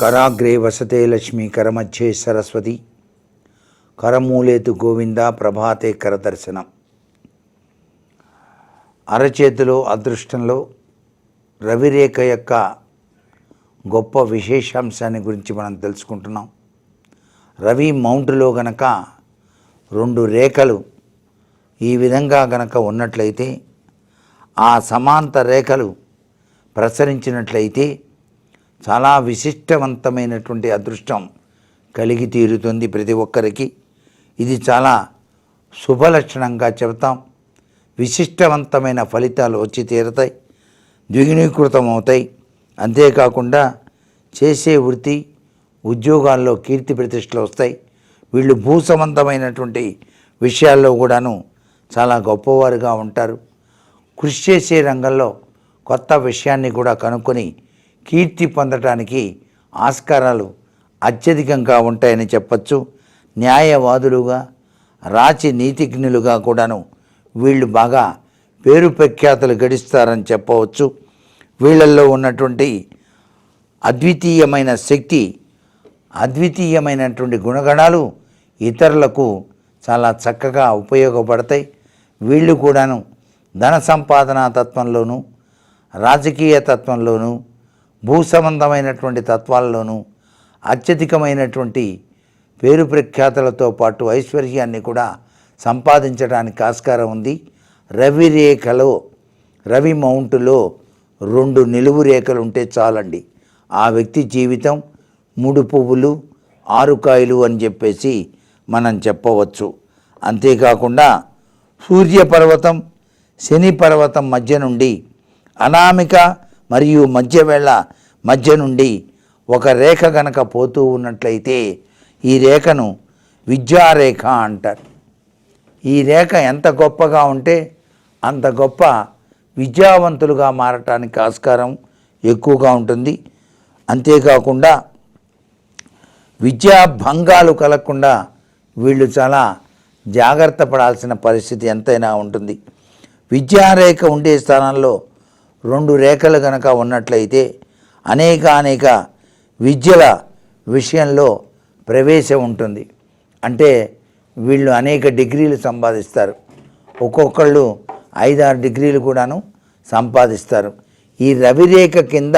కరాగ్రే వసతే లక్ష్మి కరమధ్యే సరస్వతి. కరమూలేతు గోవింద ప్రభాతే కరదర్శనం. అరచేతిలో అదృష్టంలో రవిరేఖ యొక్క గొప్ప విశేషాంశాన్ని గురించి మనం తెలుసుకుంటున్నాం. రవి మౌంట్లో గనక రెండు రేఖలు ఈ విధంగా గనక ఉన్నట్లయితే ఆ సమాంత రేఖలు ప్రసరించినట్లయితే చాలా విశిష్టవంతమైనటువంటి అదృష్టం కలిగి తీరుతుంది ప్రతి ఒక్కరికి. ఇది చాలా శుభలక్షణంగా చెబుతాం. విశిష్టవంతమైన ఫలితాలు వచ్చి తీరుతాయి. ద్విగుణీకృతం అవుతాయి అంతేకాకుండా చేసే వృత్తి ఉద్యోగాల్లో కీర్తి ప్రతిష్టలు వస్తాయి. వీళ్ళు భూ సంబంధమైనటువంటి విషయాల్లో కూడాను చాలా గొప్పవారుగా ఉంటారు. కృషి చేసే రంగంలో కొత్త విషయాన్ని కూడా కనుక్కొని కీర్తి పొందటానికి ఆస్కారాలు అత్యధికంగా ఉంటాయని చెప్పచ్చు. న్యాయవాదులుగా రాచి నీతిజ్ఞులుగా కూడాను వీళ్ళు బాగా పేరు ప్రఖ్యాతలు గడిస్తారని చెప్పవచ్చు. వీళ్ళల్లో ఉన్నటువంటి అద్వితీయమైన శక్తి అద్వితీయమైనటువంటి గుణగణాలు ఇతరులకు చాలా చక్కగా ఉపయోగపడతాయి. వీళ్ళు కూడాను ధన సంపాదన తత్వంలోనూ రాజకీయ తత్వంలోనూ భూ సంబంధమైనటువంటి తత్వాల్లోనూ అత్యధికమైనటువంటి పేరు ప్రఖ్యాతులతో పాటు ఐశ్వర్యాన్ని కూడా సంపాదించడానికి ఆస్కారం ఉంది. రవి రేఖలో రవి మౌంటులో రెండు నిలువు రేఖలు ఉంటే చాలండి. ఆ వ్యక్తి జీవితం మూడు పువ్వులు ఆరు కాయలు అని చెప్పేసి మనం చెప్పవచ్చు. అంతేకాకుండా సూర్యపర్వతం శని పర్వతం మధ్య నుండి అనామిక మరియు మధ్యవేళ మధ్య నుండి ఒక రేఖ గనక పోతూ ఉన్నట్లయితే ఈ రేఖను విద్యారేఖ అంటారు. ఈ రేఖ ఎంత గొప్పగా ఉంటే అంత గొప్ప విద్యావంతులుగా మారటానికి ఆస్కారం ఎక్కువగా ఉంటుంది. అంతేకాకుండా విద్యా భంగాలు కలగకుండా వీళ్ళు చాలా జాగ్రత్త పడాల్సిన పరిస్థితి ఎంతైనా ఉంటుంది. విద్యారేఖ ఉండే స్థానంలో రెండు రేఖలు కనుక ఉన్నట్లయితే అనేక అనేక విద్యల విషయంలో ప్రవేశం ఉంటుంది. అంటే వీళ్ళు అనేక డిగ్రీలు సంపాదిస్తారు. ఒక్కొక్కళ్ళు ఐదారు డిగ్రీలు కూడాను సంపాదిస్తారు. ఈ రవిరేఖ కింద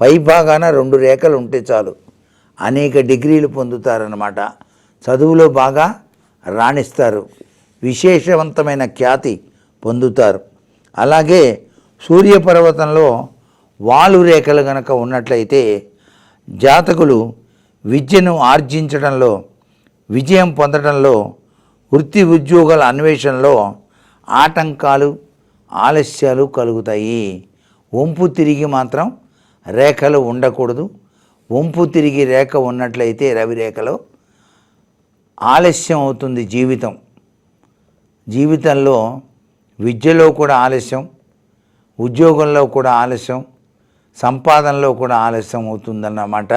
పైభాగాన రెండు రేఖలు ఉంటే చాలు. అనేక డిగ్రీలు పొందుతారన్నమాట. చదువులో బాగా రాణిస్తారు. విశేషవంతమైన ఖ్యాతి పొందుతారు. అలాగే సూర్యపర్వతంలో వాలు రేఖలు గనక ఉన్నట్లయితే జాతకులు విద్యను ఆర్జించడంలో విజయం పొందడంలో వృత్తి ఉద్యోగాల అన్వేషణలో ఆటంకాలు ఆలస్యాలు కలుగుతాయి. వంపు తిరిగి మాత్రం రేఖలు ఉండకూడదు. వంపు తిరిగి రేఖ ఉన్నట్లయితే రవిరేఖలో ఆలస్యం అవుతుంది జీవితం. జీవితంలో విద్యలో కూడా ఆలస్యం ఉద్యోగంలో కూడా ఆలస్యం సంపాదనలో కూడా ఆలస్యం అవుతుందన్నమాట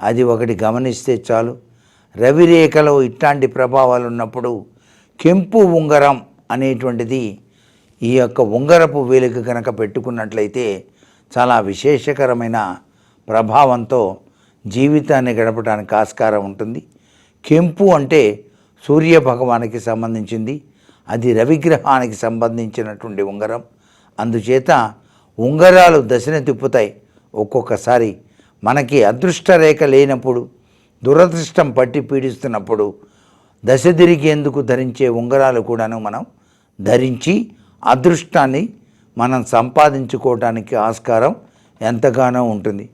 అది ఒకటి గమనిస్తే చాలు. రవిరేఖలో ఇట్లాంటి ప్రభావాలు ఉన్నప్పుడు కెంపు ఉంగరం అనేటువంటిది ఈ యొక్క ఉంగరపు వేలిక కనుక పెట్టుకున్నట్లయితే చాలా విశేషకరమైన ప్రభావంతో జీవితాన్ని గడపడానికి ఆస్కారం ఉంటుంది. కెంపు అంటే సూర్య భగవానికి సంబంధించింది. అది రవిగ్రహానికి సంబంధించినటువంటి ఉంగరం. అందుచేత ఉంగరాలు దశని తిప్పుతాయి. ఒక్కొక్కసారి మనకి అదృష్ట రేఖ లేనప్పుడు దురదృష్టం పట్టి పీడిస్తున్నప్పుడు దశ తిరిగేందుకు ధరించే ఉంగరాలు కూడాను మనం ధరించి అదృష్టాన్ని మనం సంపాదించుకోవడానికి ఆస్కారం ఎంతగానో ఉంటుంది.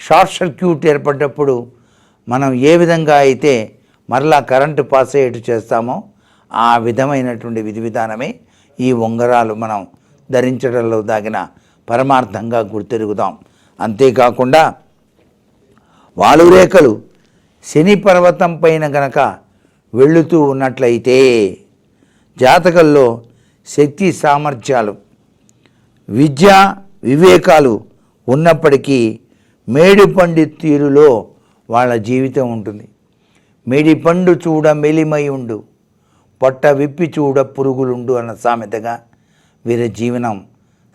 షార్ట్ సర్క్యూట్ ఏర్పడ్డప్పుడు మనం ఏ విధంగా అయితే మరలా కరెంటు పాస్ అయ్యేట్టు చేస్తామో ఆ విధమైనటువంటి విధి విధానమే ఈ ఉంగరాలు మనం ధరించడంలో దాగిన పరమార్థంగా గుర్తెరుగుదాం. అంతేకాకుండా వాలురేఖలు శని పర్వతం పైన గనక వెళుతూ ఉన్నట్లయితే జాతకంలో శక్తి సామర్థ్యాలు విద్య వివేకాలు ఉన్నప్పటికీ మేడిపండి తీరులో వాళ్ళ జీవితం ఉంటుంది. మేడిపండు చూడ మెలిమై ఉండు పొట్ట విప్పి చూడ పురుగులుండు అన్న సామెతగా వీరి జీవనం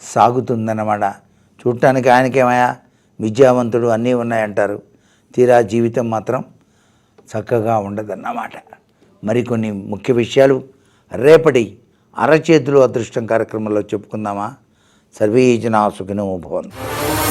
సాగుతుందన్నమాట. చూడటానికి ఆయనకేమయా విద్యావంతుడు అన్నీ ఉన్నాయంటారు. తీరా జీవితం మాత్రం చక్కగా ఉండదన్నమాట. మరికొన్ని ముఖ్య విషయాలు. రేపటి అరచేతులు అదృష్టం కార్యక్రమంలో చెప్పుకుందామా? సర్వే జనా సుఖినో భవంతు.